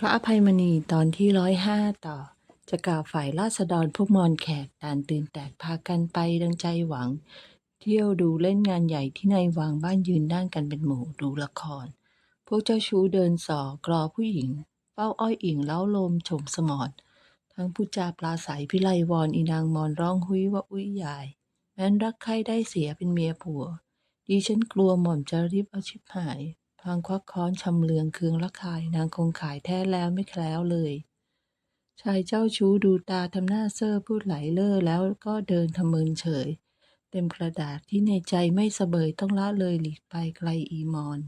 พระอภัยมณีตอนที่ร้อยห้าต่อ จะกล่าวฝ่ายราษฎรพวกมอญแขกต่างตื่นแตกพากันไปดังใจหวัง เที่ยวดูเล่นงานใหญ่ที่ในวังบ้านยืนนั่งกันเป็นหมู่ดูละคร พวกเจ้าชู้เดินส่อกรอผู้หญิงเป้าอ้อยอิงเล้าลมชมสมอด ทั้งผู้จาปลาใสพิไลวอนอีนางมอนร้องหุยว่าอุ้ยยาย แม้นรักใครได้เสียเป็นเมียผัวดิฉันกลัวหม่อมจะรีบเอาชิบหาย พลางควักค้อนชำเลืองเคืองละคายนางคงขายแท้แล้วไม่แคล้วเลย ชายเจ้าชู้ดูตาทำหน้าเซ่อพูดไหลเล่อแล้วก็เดินทำเมินเฉย เต็มกระดาษที่ในใจไม่สะเบยต้องละเลยหลีกไปไกลอีมอน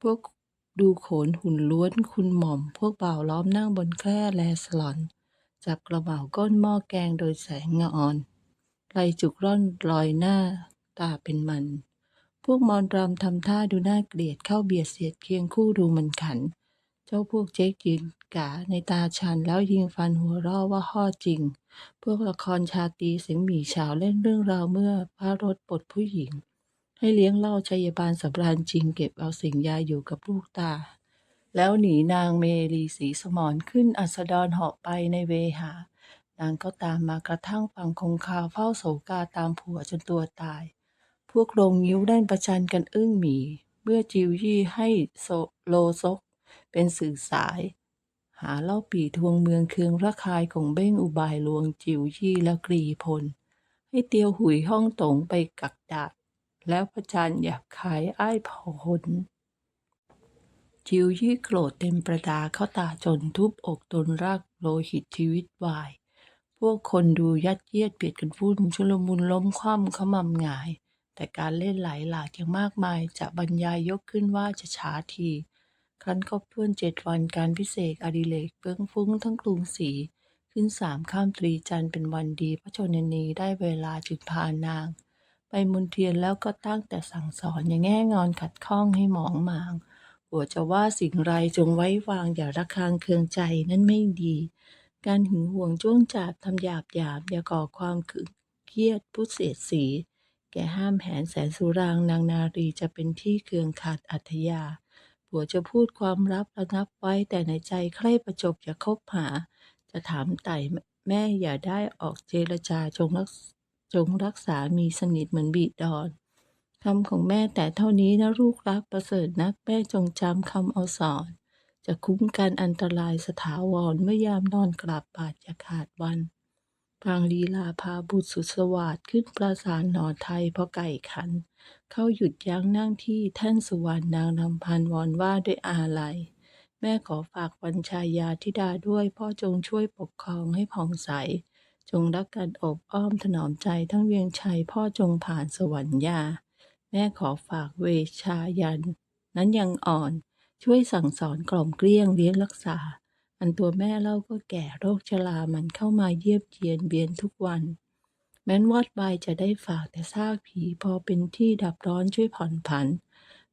พวกดูโขนหุ่นล้วนคุณหม่อม พวกบ่าวล้อมนั่งบนแคร่แลสลอน จับกระเหมาก้นหม้อแกงโดยแสงเงาอ่อนไหลจุกร่อนลอยหน้าตาเป็นมัน พวกมอนรำทำท่าดูน่าเกลียดเข้าเบียดเสียดเคียงคู่ดูมันขัน เจ้าพวกเจ๊กยืนกาในตาชันแล้วยิงฟันหัวร่อว่าห่อจริง พวกละครชาตีเสียงหมีเฉาเล่นเรื่องราวเมื่อพระรถปลดผู้หญิง ให้เลี้ยงเล่าชัยบาลสำราญจริงเก็บเอาสิ่งยาอยู่กับลูกตา แล้วหนีนางเมรีศรีสมรขึ้นอัสดรเหาะไปในเวหานางก็ตามมากระทั่งฟังคงคาเฝ้าโศกาตามผัวจนตัวตาย วกโรงยิ้วเล่นประชันกันอึ้งหมี เมื่อจิวยี่ให้โลซก เป็นสื่อสาย หาเล่าปีทวงเมืองเคืองระคายของเบ้งอุบายลวงจิวยี่และกรีพล ให้เตียวหุยห้องตงไปกักดาดแล้วประจานหยาบคายอ้ายผลจิวยี่โกรธเต็มประดาเข้าตาจนทุบอกตนรากโลหิตชีวิตวาย พวกคนดูยัดเยียดเบียดกันวุ่นชุลมุนล้มคว่ำขมำหงาย แต่การเล่นหลายหลากอย่างมากมาย จะบรรยายยกขึ้นว่าจะช้าที ครั้นครบถ้วนเจ็ดวันการพิเศษอดิเรกเบื้องฟุ้งทั้งกรุงศรีขึ้นสามข้ามตรีจันทร์เป็นวันดีพระชนนีได้เวลาจึงพานาง ไปมุนเทียนแล้วก็ตั้งแต่สั่งสอนอย่างแง่งอนขัดข้องให้หมองหมางหัวจะว่าสิ่งไรจงไว้วางอย่าระคางเคืองใจนั่นไม่ดี การหึงหวงจ้วงจาบทำหยาบหยามอย่าก่อความขึงเครียดผู้เสียดสี แก่ห้ามแผนแสนสุรางนางนารีจะเป็นที่เคืองขาดอัธยาผัวจะพูดความลับระงับไว้แต่ในใจใคร่ประจบอย่าคบหา จะถามไต่แม่อย่าได้ออกเจรจาจงรักจงรักษามีสนิทเหมือนบิดอนคำของแม่แต่เท่านี้นะลูกรักประเสริฐนักแม่จงจำคำเอาสอน จะคุ้มกันอันตรายสถาวรเมื่อยามนอนกราบบาดอย่าขาดวัน พรางลีลาพาบุตรสุดสวัสดขึ้นปราสาทหนอไทยเพราะไก่ขัน เข้าหยุดยั้งนั่งที่แท่นสุวรรณนางนำพันวอนว่าด้วยอาลัย แม่ขอฝากวันชายาธิดาด้วยพ่อจงช่วยปกครองให้ผ่องใส จงรักกันอบอ้อมถนอมใจทั้งเวียงชัยพ่อจงผ่านสวรรค์ยา แม่ขอฝากเวชายัน นั้นยังอ่อนช่วยสั่งสอนกล่อมเกลี้ยงเลี้ยงรักษา อันตัวแม่เล่าก็แก่โรคชรามันเข้ามาเยียบเยียนเบียนทุกวัน แม้นวอดวายจะได้ฝากแต่ซากผีพอเป็นที่ดับร้อนช่วยผ่อนผัน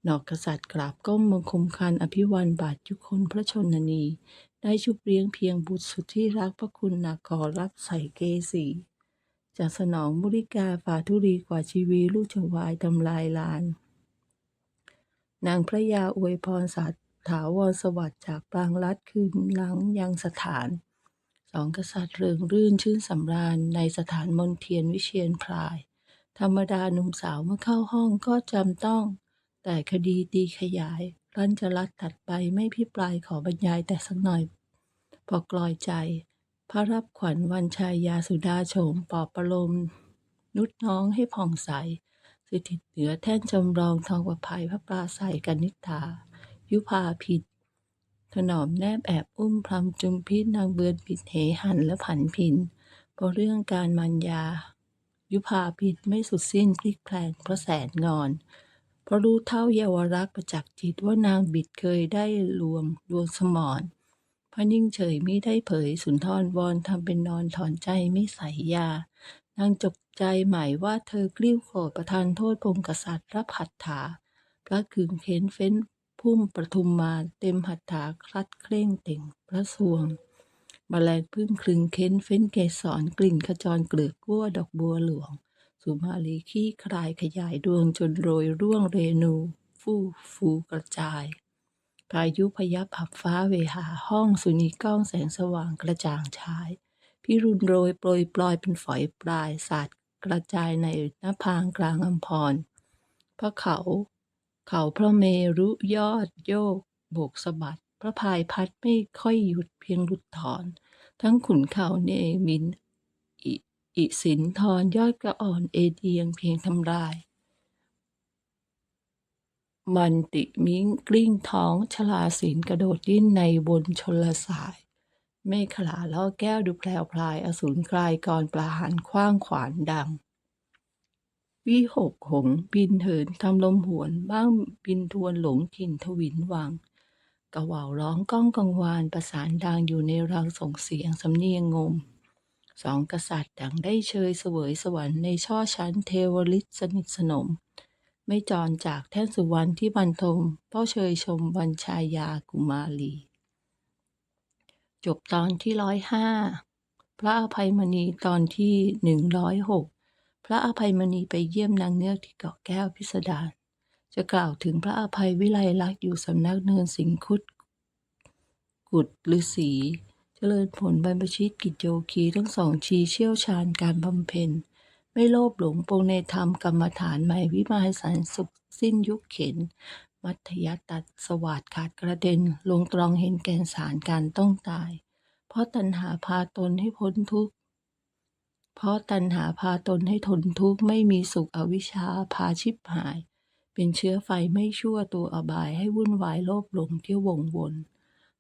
นอกกษัตริย์กราบก้มบังคมคันอภิวันบาทยุคนพระชนนี ได้ชุบเลี้ยงเพียงบุตรสุดที่รักพระคุณนาขอรับใส่เกสีจะสนองมุริกาฝ่าทุรีกว่าชีวีลูกชวายทำลายลาน นางพระยาอวยพรสา ถาวรสวัสดิ์จากปรางรัดคืนหลังยังสถานสองกษัตริย์เริงรื่นชื่นสำราญในสถานมนเทียนวิเชียนพราย ธรรมดาหนุ่มสาวเมื่อเข้าห้องก็จำต้อง แต่คดีตีขยายรันจะรัดตัดไปไม่พิปรายขอบรรยายแต่สักหน่อย พอกลอยใจ พระรับขวัญวันชายยาสุดาโฉมปอบประโลม นุดน้องให้ผ่องใสสถิเหนือแท่นจำลองทองประภัยพระปราศัยกนิษฐา ยุพาผิดถนอมแนบแอบอุ้มพรำจุมพิษนางเบือนผิดเหหันและผันพินเพราะเรื่องการมันยา ยุพาผิดไม่สุดสิ้นพลิกแพลงเพราะแสนงอน เพราะรู้เท่าเยาวรักษ์ประจักษ์จิตว่านางบิดเคยได้ลวงดวงสมรพระนิ่งเฉยมิได้เผยสุนทรวอนทำเป็นนอนถอนใจไม่ใส่ยานางจกใจใหม่ว่าเธอกลิ้วโกรธประทานโทษพงกษัตริย์รับหัตถาพระขึงเข็นเฟ้น พุ่มประทุมมาเต็มหัตถาคลัดเคร่งเต่งพระสวงมแมลงพึ่งคลึงเค้นเฟ้นเกสรกลิ่นขจรเกลือกกั้วดอกบัวหลวง สุมาลีขี้คลายขยายดวงจนโรยร่วงเรนูฟู่ฟูกระจายพายุพยับอับฟ้าเวหาห้องสุนีก้องแสงสว่างกระจ่างฉาย พิรุณโรยโปรยปลอยเป็นฝอยปลายสาดกระจายในหน้าพางกลางอัมพรพระเขา เขาพระเมรุยอดโยก โบกสะบัด พระพายพัดไม่ค่อยหยุดเพียงหลุดถอน ทั้งขุนเขาเนมิน อิอิสินทรยอดกระอ่อนเอเดียงเพียงทำลาย มันติมิ้งกลิ้งท้องชลาศีลกระโดดดิ้นในบนชนลสายเมฆขลาล่อแก้วดูแพรวพลายอสูรกลายกรปลาหันคว้างขวานดัง วิหกหง บินเหินทำลมหวน บ้างบินทวนหลงถิ่นทวินวังกระว่าร้องก้องกังวานประสานดังอยู่ในรังส่งเสียงสำเนียงงม สองกษัตริย์ดังได้เชยเสวยสวรรค์ในช่อชั้นเทวฤทธิ์สนิทสนม ไม่จรจากแท่นสุวรรณที่บรรทมเป้าเชยชมวันชายากุมารี จบตอนที่ร้อยห้าพระอภัยมณีตอนที่หนึ่งร้อยหก พระอภัยมณีไปเยี่ยมนางเงือกที่เกาะแก้วพิสดารจะกล่าวถึงพระอภัยวิไลลักษณ์อยู่สำนักเนินสิงคุดกุดฤาษีเจริญผลบรรพชิตกิจโยคีทั้งสองชีเชี่ยวชาญการบำเพ็ญ ไม่โลภหลงปรงในธรรมกรรมฐานใหม่วิมานสันสุขสิ้นยุคเข็น มัธยตัดสวัสดขาดกระเด็น ลงตรองเห็นแก่นสารการต้องตาย เพราะตัณหาพาตนให้พ้นทุกข์ เพราะตัณหาพาตนให้ทนทุกข์ไม่มีสุขอวิชชาพาชิบหาย เป็นเชื้อไฟไม่ชั่วตัวอบายให้วุ่นวายโลภหลงเที่ยววงวน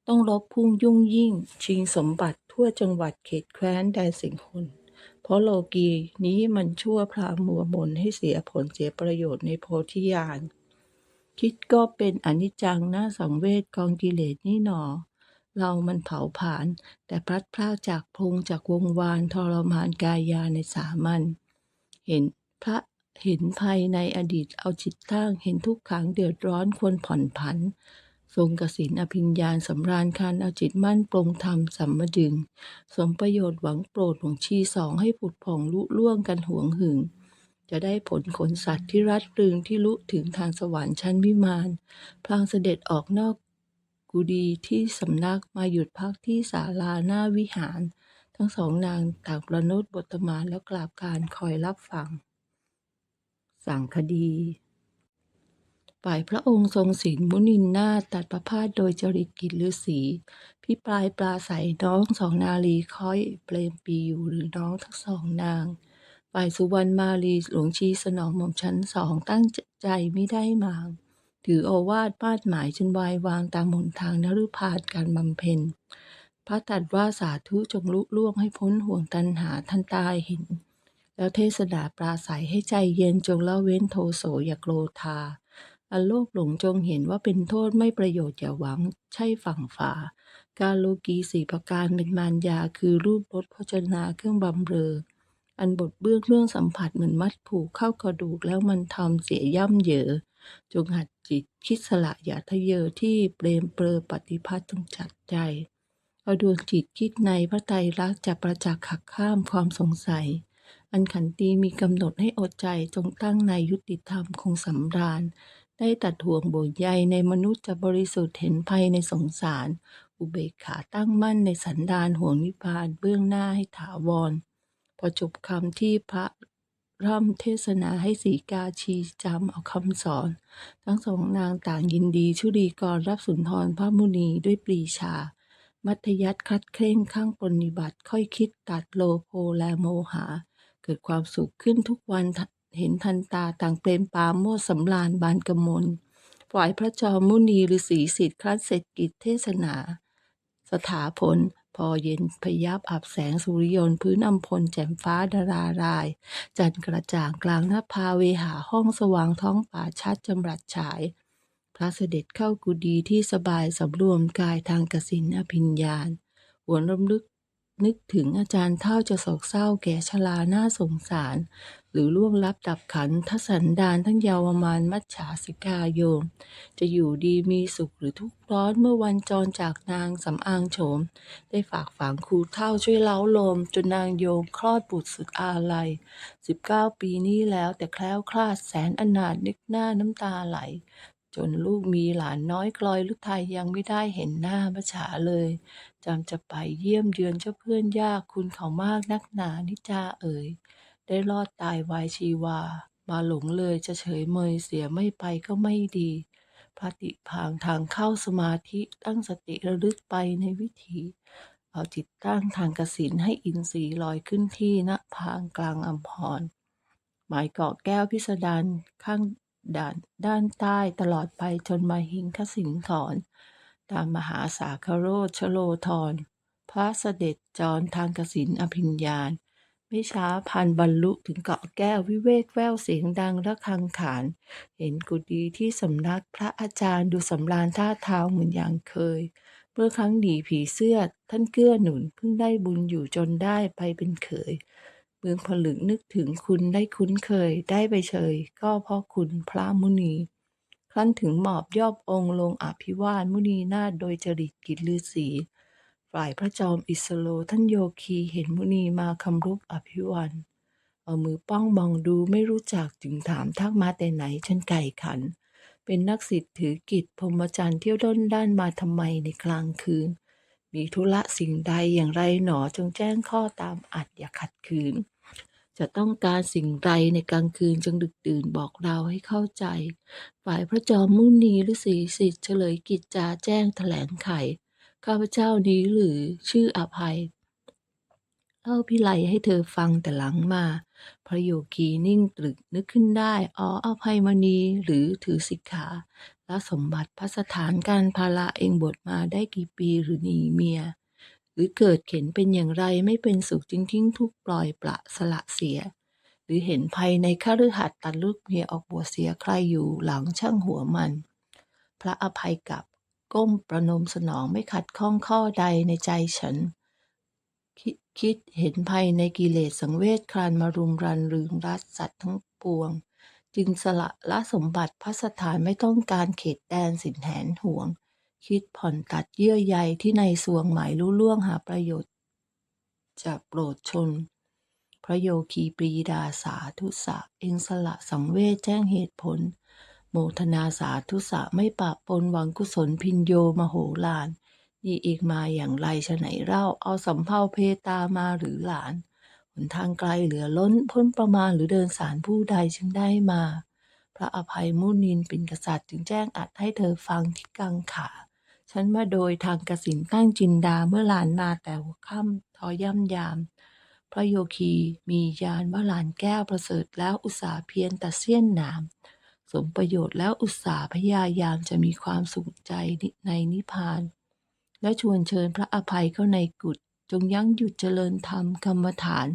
ต้องลบพุ่งยุ่งยิ่ง ชิงสมบัติทั่วจังหวัดเขตแคว้นแดนสิงหนเพราะโลกีนี้มันชั่วพรามมัวมนให้เสียผลเสียประโยชน์ในโพธิญาณคิดก็เป็นอนิจจังหน่าสังเวชกองกิเลสนี่หนอ เรามันเผาผลาญแต่พลัดพรากจากพงจากวงวานทรมานกายาในสามัญเห็นพระเห็นภัยในอดีตเอาจิตตั้งเห็นทุกขังเดือดร้อนควรผ่อนผัน ทรงกสินอภิญญาสำราญคันเอาจิตมั่นปรงธรรมสัมมดึง สมประโยชน์หวังโปรดหวงชีสองให้ผุดผ่องลุล่วงกันห่วงหึง จะได้ผลขนสัตว์ที่รัดรึงที่ลุถึงทางสวรรค์ชั้นวิมานพลางเสด็จออกนอก กุดีที่สำนักมาหยุดพักที่ศาลาหน้าวิหาร ทั้งสองนางต่างประนตบทมานแล้วกราบการคอยรับฟัง สั่งคดี ฝ่ายพระองค์ทรงศีลมุนินนาตัดประพาสโดยจริตกิจฤาษีพิปรายปลาใสน้องสองนาลีคอยเปลมปีอยู่หรือน้องทั้งสองนางฝ่ายสุวรรณมาลีหลวงชีสนองหม่อมชั้นสองตั้งใจไม่ได้มาง ถือโอวาทมาดหมายจนวายวางตามหนทางนฤพานการบำเพ็ญ พระตัดว่าสาธุจงลุล่วงให้พ้นห่วงตันหาทันตายเห็น แล้วเทศนาปราศัยให้ใจเย็นจงละเว้นโทโสอย่าโกรธาอันโลภหลงจงเห็นว่าเป็นโทษไม่ประโยชน์อย่าหวังใช่ฝั่งฝาการโลกีสี่ประการเป็นมารยาคือรูปรสพจนาเครื่องบำเรอ อันบทเบื้องเรื่องสัมผัสเหมือนมัดผูกเข้ากระดูกแล้วมันทำเสียย่ำเยอ จงหัดจิตคิดสละอย่าทะเยอที่เปรมเปรอปฏิพัทธ์จงจัดใจเอาดวงจิตคิดในพระไตรลักษณ์จะประจักษ์ขักข้ามความสงสัย อันขันตีมีกำหนดให้อดใจจงตั้งในยุติธรรมคงสำราญ ได้ตัดห่วงโบยใยในมนุษย์จะบริสุทธิ์เห็นภัยในสงสาร อุเบกขาตั้งมั่นในสันดานห่วงนิพพานเบื้องหน้าให้ถาวร พอจบคำที่พระ ร่ำเทศนาให้สีกาชีจำเอาคำสอน ทั้งสองนางต่างยินดีชุดีกรรับสุนทรพระมุนีด้วยปรีชา มัธยัติคัดเคร่งข้างปรนิบัติค่อยคิดตัดโลโภและโมหา เกิดความสุขขึ้นทุกวันเห็นทันตาต่างเปรมปราโมดสำราญบานกมลฝ่ายพระจอมมุนีฤาษีสิทธิ์ครั้นเสร็จกิจเทศนา สถาผล พอเย็นพยับอับแสงสุริยนต์พื้นอำพลแจ่มฟ้าดาราราย จันกระจ่างกลางหน้าพาเวหาห้องสว่างท้องป่าชัดจำรัดฉาย พระเสด็จเข้ากุดีที่สบายสำรวมกายทางกสินอภิญญาณหวนรำลึก นึกถึงอาจารย์เท่าจะโศกเศร้าแก่ชราหน้าสงสาร หรือล่วงลับดับขันทสันดานทั้งเยาวมานมัจฉาสิกาโยม จะอยู่ดีมีสุขหรือทุกข์ร้อนเมื่อวันจรจากนางสำอางโฉม ได้ฝากฝังครูเท่าช่วยเล้าลม จนนางโยมคลอดบุตรสุดอาลัยสิบเก้าปีนี้แล้วแต่แคล้วคลาดแสนอนาถนึกหน้าน้ำตาไหลจนลูกมีหลานน้อยกลอยลุไทยยังไม่ได้เห็นหน้ามัจฉาเลย จำจะไปเยี่ยมเยือนเจ้าเพื่อนยากคุณเขามากนักหนานิจาเอ๋ย ได้รอดตายวายชีวา มาหลงเลยจะเฉยเมยเสียไม่ไปก็ไม่ดีพระติพางทางเข้าสมาธิตั้งสติระลึกไปในวิถีเอาจิตตั้งทางกสินให้อินทรีย์ลอยขึ้นที่ณพางกลางอัมพร หมายเกาะแก้วพิสดารข้างด่านด้านใต้ตลอดไปจนมาหิงคสิงถอน ตามมหาสาคโรชโลธรพระเสด็จจรทางกสินอภิญญาณไม่ช้าพันบรรลุถึงเกาะแก้ววิเวกแววเสียงดังระฆังขาน เห็นกุฏิที่สำนักพระอาจารย์ดูสำราญท่าเท้าเหมือนอย่างเคย เมื่อครั้งหนีผีเสื้อท่านเกื้อหนุนเพิ่งได้บุญอยู่จนได้ไปเป็นเขย เมืองผลึกนึกถึงคุณได้คุ้นเคยได้ไปเชย ก็เพราะคุณพระมุนี ครั้นถึงหมอบยอบองค์ลงอภิวาทมุนีนาถโดยจริตกิจฤาษีฝ่ายพระจอมอิสโลท่านโยคีเห็นมุนีมาคำรุปอภิวันเอามือป้องมองดูไม่รู้จักจึงถามทักมาแต่ไหนฉันไก่ขัน เป็นนักสิทธิ์ถือกิจพรหมจรรย์เที่ยวด้นด้านมาทำไมในกลางคืน มีธุระสิ่งใดอย่างไรหนอจงแจ้งข้อตามอัดอย่าขัดขืน จะต้องการสิ่งใดในกลางคืนจงดึกดื่นบอกเราให้เข้าใจ ฝ่ายพระจอมมุนีฤาษีสิทธิ์เฉลยกิจจาแจ้งแถลงไข ข้าพเจ้านี้หรือชื่ออภัย เล่าพิไลให้เธอฟังแต่หลังมา พระโยคีนิ่งตรึกนึกขึ้นได้ อ๋ออภัยมณีหรือถือสิกขาและสมบัติพระสถานการภาระเองบทมาได้กี่ปีหรือหนีเมีย หรือเกิดเข็นเป็นอย่างไรไม่เป็นสุขจึงทิ้งทุกปล่อยปละสละเสีย หรือเห็นภัยในคฤหัสถ์ตัดลูกเมียออกบวชเสียใครอยู่หลังช่างหัวมัน พระอภัยกับก้มประนมสนองไม่ขัดข้องข้อใดในใจฉันคิดคิดเห็นภัยในกิเลสสังเวชคลานมารุมรันรึงรัดสัตว์ทั้งปวง จึงสละละสมบัติพระสถานไม่ต้องการเขตแดนสินแหนห่วง คิดผ่อนตัดเยื่อใยที่ในสวงหมายรู้ล่วงหาประโยชน์ จะโปรดชน พระโยคีปรีดาสาธุสะเองสละสังเวชแจ้งเหตุผล โมทนาสาธุสะไม่ปะปนหวังกุศลพินโยมโหฬารนี่อีกมาอย่างไรฉะไหนเล่าเอาสำเภาเพตามาหรือหลานหนทางไกลเหลือล้นพ้นประมาณหรือเดินสารผู้ใดจึงได้มา พระอภัยมุนินเป็นกษัตริย์จึงแจ้งอัดให้เธอฟังที่กังขา ฉันมาโดยทางกสินตั้งจินดาเมื่อหลานมาแต่หัวค่ำทอย่ำยาม พระโยคีมียานว่าหลานแก้วประเสริฐแล้วอุตสาห์เพียรตัดเสี้ยนหนาม สมประโยชน์แล้วอุตสาห์พยายามจะมีความสุขใจในนิพพาน และชวนเชิญพระอภัยเข้าในกุฏจงยั้งหยุดเจริญธรรมกรรมฐาน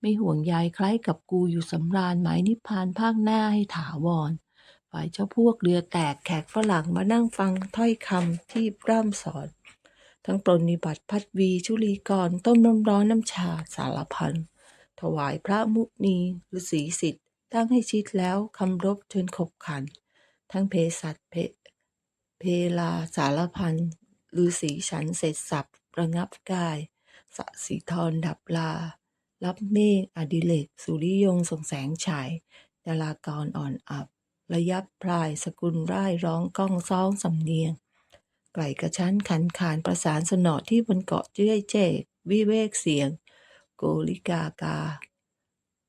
ไม่ห่วงใยคล้ายกับกูอยู่สำราญหมายนิพพานภาคหน้าให้ถาวร ฝ่ายเจ้าพวกเรือแตกแขกฝรั่งมานั่งฟังถ้อยคำที่ร่ำสอน ทั้งปรนนิบัติพัดวีชุลีกร ต้มน้ำร้อนน้ำชาสารพัน ถวายพระมุนีฤาษีสิทธิ์ ตั้งให้ชิดแล้วคำรบจนขบขัน ทั้งเพสัตเพเพลาสารพันฤาษีฉันเสร็จสับระงับกายสสีธรดับลา รับเมฆอดิเลกสุริยงส่งแสงฉายดารากรอ่อนอับ ระยับพลายสกุลร่ายร้องก้องซ้องสำเนียง ไก่กระชั้นขันขานประสานสนอที่บนเกาะเจ้ยเจกวิเวกเสียง โกลิกากา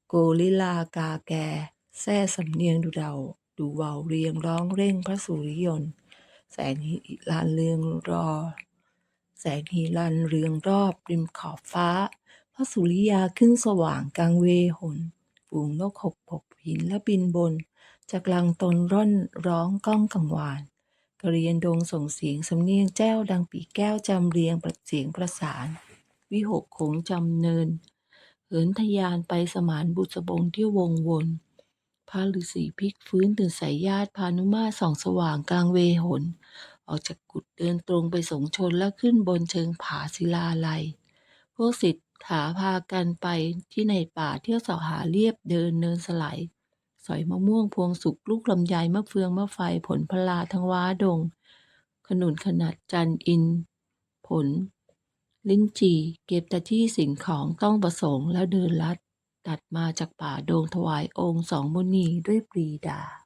โกลิลากาแก แซ่สำเนียงดูเดา ดูเวาเรียงร้องเร่งพระสุริยนต์แสงหิรันเรืองรอ แสงหิรันเรืองรอบริมขอบฟ้า พระสุริยาขึ้นสว่างกลางเวหนฝูงนกหกปกหินและบินบน จากลังตนร่อนร้องก้องกังวาน กระเรียนดงส่งเสียงสำเนียงแจ้วดังปีแก้วจำเรียงประเสียงประสาน วิหกขงจำเนิน เหินทะยานไปสมานบุษบงที่วงวนพระฤาษีพลิกฟื้นตื่นสายญาติพานุมาส่องสว่างกลางเวหน ออกจากกุฏเดินตรงไปสงชนแล้วขึ้นบนเชิงผาศิลาลัย พวกศิษย์ถาพากันไปที่ในป่าเที่ยวเสาหาเรียบเดินเนินสไลด์ สอยมะม่วงพวงสุกลูกลำไยมะเฟืองมะไฟผลพลาทั้งว้าดง ขนุนขนาดจันอิน ผล ลิ้นจี่เก็บแต่ที่สิ่งของต้องประสงค์แล้วเดินลัดตัดมาจากป่าดงถวายองค์สองมุนีด้วยปรีดา